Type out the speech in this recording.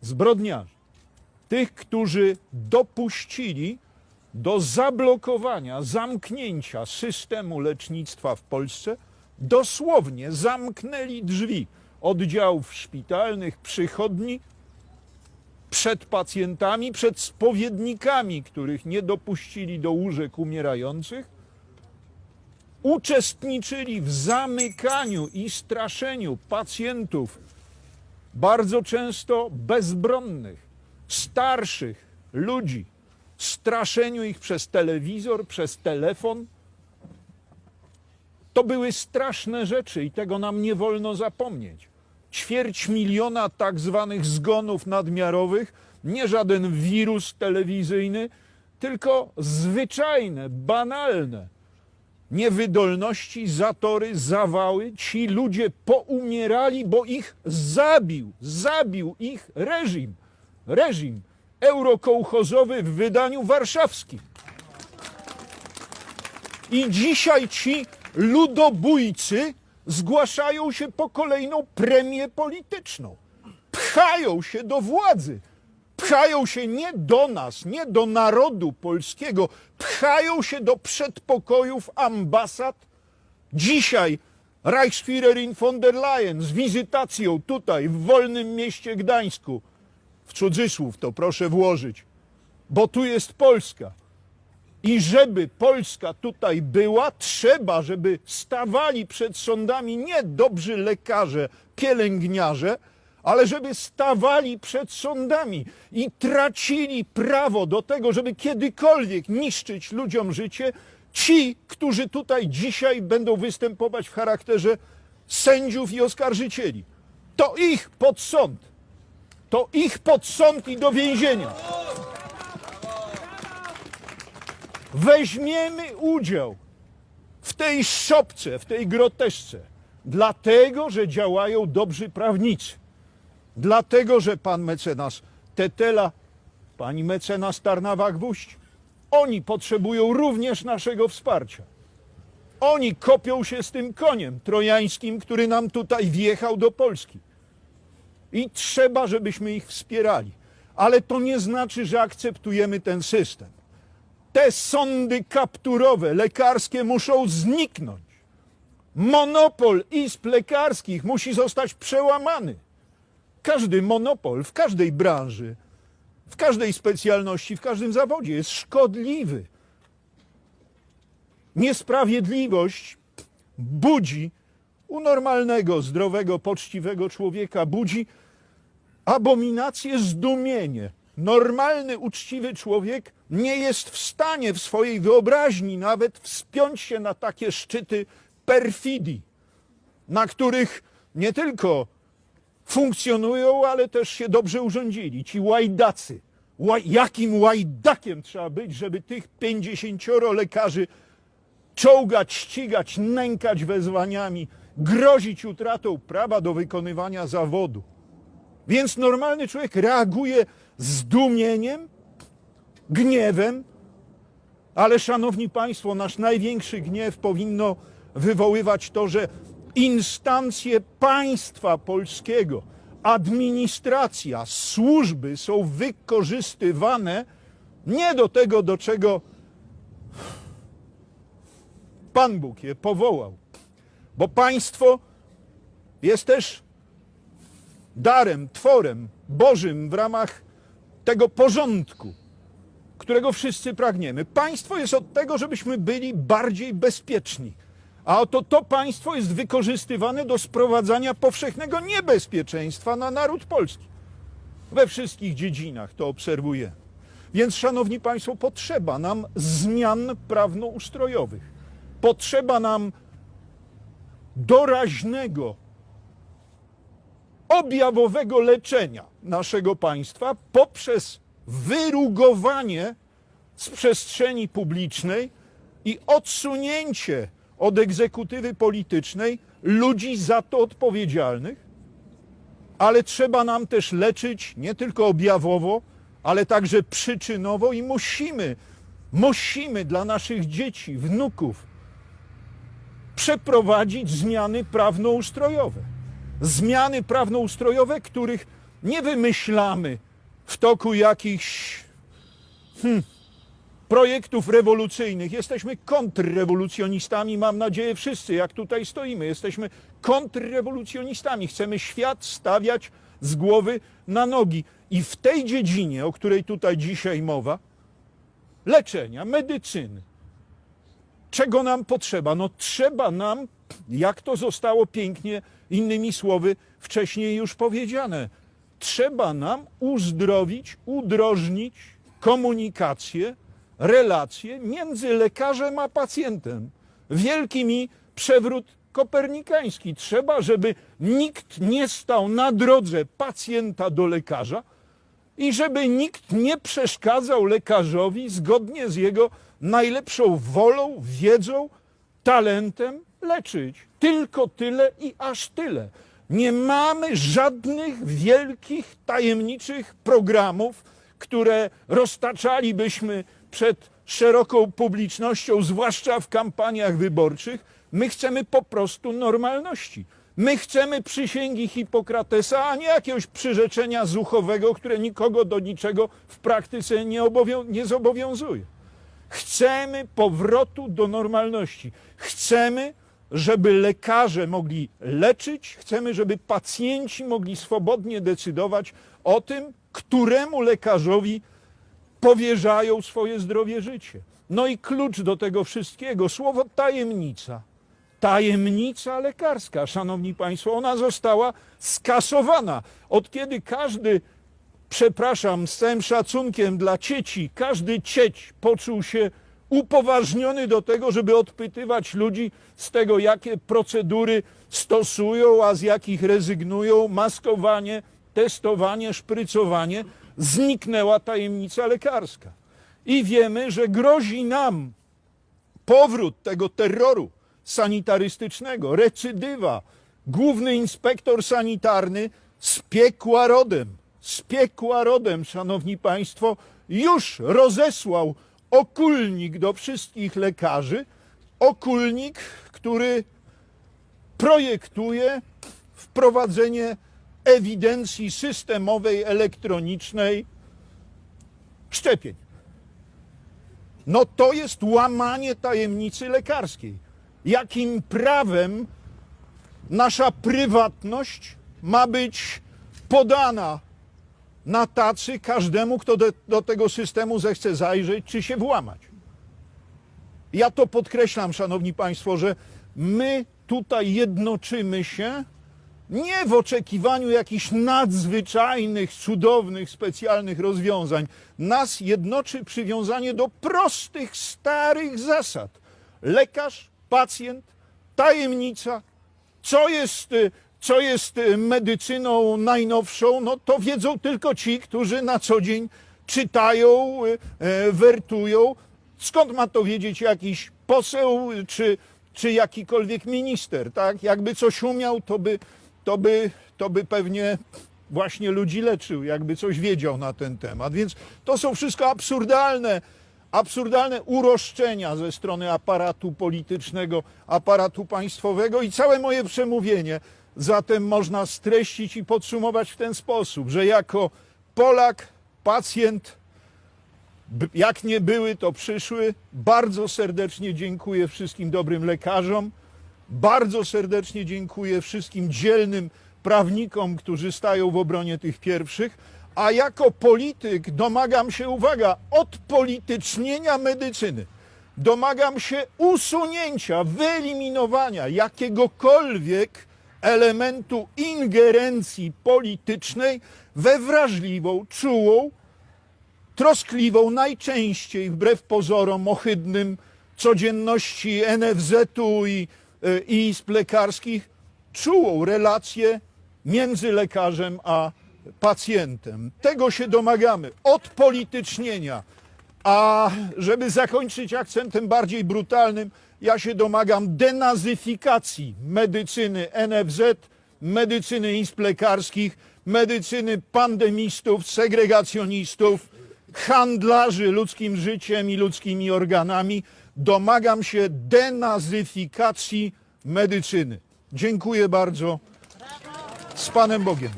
zbrodniarzy, tych, którzy dopuścili do zablokowania, zamknięcia systemu lecznictwa w Polsce, dosłownie zamknęli drzwi oddziałów szpitalnych, przychodni przed pacjentami, przed spowiednikami, których nie dopuścili do łóżek umierających, uczestniczyli w zamykaniu i straszeniu pacjentów, bardzo często bezbronnych, starszych ludzi, straszeniu ich przez telewizor, przez telefon. To były straszne rzeczy i tego nam nie wolno zapomnieć. Ćwierć miliona tak zwanych zgonów nadmiarowych, nie żaden wirus telewizyjny, tylko zwyczajne, banalne niewydolności, zatory, zawały. Ci ludzie poumierali, bo ich zabił, zabił ich reżim. Reżim eurokołchozowy w wydaniu warszawskim. I dzisiaj ci ludobójcy zgłaszają się po kolejną premię polityczną. Pchają się do władzy. Pchają się nie do nas, nie do narodu polskiego, pchają się do przedpokojów ambasad. Dzisiaj Reichsführerin von der Leyen z wizytacją tutaj w wolnym mieście Gdańsku, w cudzysłów to proszę włożyć, bo tu jest Polska. I żeby Polska tutaj była, trzeba, żeby stawali przed sądami nie dobrzy lekarze, pielęgniarze, ale żeby stawali przed sądami i tracili prawo do tego, żeby kiedykolwiek niszczyć ludziom życie, ci, którzy tutaj dzisiaj będą występować w charakterze sędziów i oskarżycieli. To ich pod sąd. To ich pod sąd i do więzienia. Weźmiemy udział w tej szopce, w tej groteszce, dlatego, że działają dobrzy prawnicy. Dlatego, że pan mecenas Tetela, pani mecenas Tarnawa-Gwóźdź, oni potrzebują również naszego wsparcia. Oni kopią się z tym koniem trojańskim, który nam tutaj wjechał do Polski. I trzeba, żebyśmy ich wspierali. Ale to nie znaczy, że akceptujemy ten system. Te sądy kapturowe, lekarskie muszą zniknąć. Monopol izb lekarskich musi zostać przełamany. Każdy monopol w każdej branży, w każdej specjalności, w każdym zawodzie jest szkodliwy. Niesprawiedliwość budzi u normalnego, zdrowego, poczciwego człowieka, budzi abominację, zdumienie. Normalny, uczciwy człowiek nie jest w stanie w swojej wyobraźni nawet wspiąć się na takie szczyty perfidii, na których nie tylko funkcjonują, ale też się dobrze urządzili. Ci łajdacy. Łaj, jakim łajdakiem trzeba być, żeby tych pięćdziesięcioro lekarzy czołgać, ścigać, nękać wezwaniami, grozić utratą prawa do wykonywania zawodu. Więc normalny człowiek reaguje zdumieniem, gniewem, ale szanowni państwo, nasz największy gniew powinno wywoływać to, że instancje państwa polskiego, administracja, służby są wykorzystywane nie do tego, do czego Pan Bóg je powołał. Bo państwo jest też darem, tworem Bożym w ramach tego porządku, którego wszyscy pragniemy. Państwo jest od tego, żebyśmy byli bardziej bezpieczni. A oto to państwo jest wykorzystywane do sprowadzania powszechnego niebezpieczeństwa na naród polski. We wszystkich dziedzinach to obserwujemy. Więc, szanowni państwo, potrzeba nam zmian prawnoustrojowych. Potrzeba nam doraźnego, objawowego leczenia naszego państwa poprzez wyrugowanie z przestrzeni publicznej i odsunięcie od egzekutywy politycznej ludzi za to odpowiedzialnych, ale trzeba nam też leczyć nie tylko objawowo, ale także przyczynowo i musimy, musimy dla naszych dzieci, wnuków przeprowadzić zmiany prawnoustrojowe. Zmiany prawnoustrojowe, których nie wymyślamy w toku jakichś hmm, projektów rewolucyjnych. Jesteśmy kontrrewolucjonistami, mam nadzieję wszyscy, jak tutaj stoimy. Jesteśmy kontrrewolucjonistami. Chcemy świat stawiać z głowy na nogi. I w tej dziedzinie, o której tutaj dzisiaj mowa, leczenia, medycyny, czego nam potrzeba? No trzeba nam, jak to zostało pięknie innymi słowy wcześniej już powiedziane, trzeba nam uzdrowić, udrożnić komunikację, relacje między lekarzem a pacjentem. Wielki mi przewrót kopernikański. Trzeba, żeby nikt nie stał na drodze pacjenta do lekarza i żeby nikt nie przeszkadzał lekarzowi zgodnie z jego najlepszą wolą, wiedzą, talentem leczyć. Tylko tyle i aż tyle. Nie mamy żadnych wielkich, tajemniczych programów, które roztaczalibyśmy przed szeroką publicznością, zwłaszcza w kampaniach wyborczych. My chcemy po prostu normalności. My chcemy przysięgi Hipokratesa, a nie jakiegoś przyrzeczenia zuchowego, które nikogo do niczego w praktyce nie, nie zobowiązuje. Chcemy powrotu do normalności. Chcemy, żeby lekarze mogli leczyć, chcemy, żeby pacjenci mogli swobodnie decydować o tym, któremu lekarzowi powierzają swoje zdrowie życie. No i klucz do tego wszystkiego, słowo tajemnica. Tajemnica lekarska, szanowni państwo, ona została skasowana. Od kiedy każdy przepraszam, z całym szacunkiem dla cieci, każdy cieć poczuł się upoważniony do tego, żeby odpytywać ludzi z tego, jakie procedury stosują, a z jakich rezygnują, maskowanie, testowanie, szprycowanie, zniknęła tajemnica lekarska. I wiemy, że grozi nam powrót tego terroru sanitarystycznego, recydywa. Główny inspektor sanitarny z piekła rodem, z piekła rodem, szanowni państwo, już rozesłał okulnik do wszystkich lekarzy. Okulnik, który projektuje wprowadzenie ewidencji systemowej, elektronicznej szczepień. No to jest łamanie tajemnicy lekarskiej. Jakim prawem nasza prywatność ma być podana na tacy każdemu, kto do, do tego systemu zechce zajrzeć czy się włamać? Ja to podkreślam, szanowni państwo, że my tutaj jednoczymy się nie w oczekiwaniu jakichś nadzwyczajnych, cudownych, specjalnych rozwiązań. Nas jednoczy przywiązanie do prostych, starych zasad. Lekarz, pacjent, tajemnica. Co jest, y, co jest y, medycyną najnowszą? No to wiedzą tylko ci, którzy na co dzień czytają, y, e, wertują. Skąd ma to wiedzieć jakiś poseł czy, czy jakikolwiek minister? Tak? Jakby coś umiał, to by, to, by, to by pewnie właśnie ludzi leczył, jakby coś wiedział na ten temat. Więc to są wszystko absurdalne, absurdalne uroszczenia ze strony aparatu politycznego, aparatu państwowego i całe moje przemówienie zatem można streścić i podsumować w ten sposób, że jako Polak, pacjent, jak nie były, to przyszły. Bardzo serdecznie dziękuję wszystkim dobrym lekarzom. Bardzo serdecznie dziękuję wszystkim dzielnym prawnikom, którzy stają w obronie tych pierwszych. A jako polityk domagam się, uwaga, odpolitycznienia medycyny. Domagam się usunięcia, wyeliminowania jakiegokolwiek elementu ingerencji politycznej we wrażliwą, czułą, troskliwą, najczęściej wbrew pozorom ohydnym codzienności NFZ-u i, izb lekarskich, czułą relację między lekarzem a pacjentem. Tego się domagamy, odpolitycznienia. A żeby zakończyć akcentem bardziej brutalnym, ja się domagam denazyfikacji medycyny NFZ, medycyny izb lekarskich, medycyny pandemistów, segregacjonistów, handlarzy ludzkim życiem i ludzkimi organami. Domagam się denazyfikacji medycyny. Dziękuję bardzo. Z Panem Bogiem.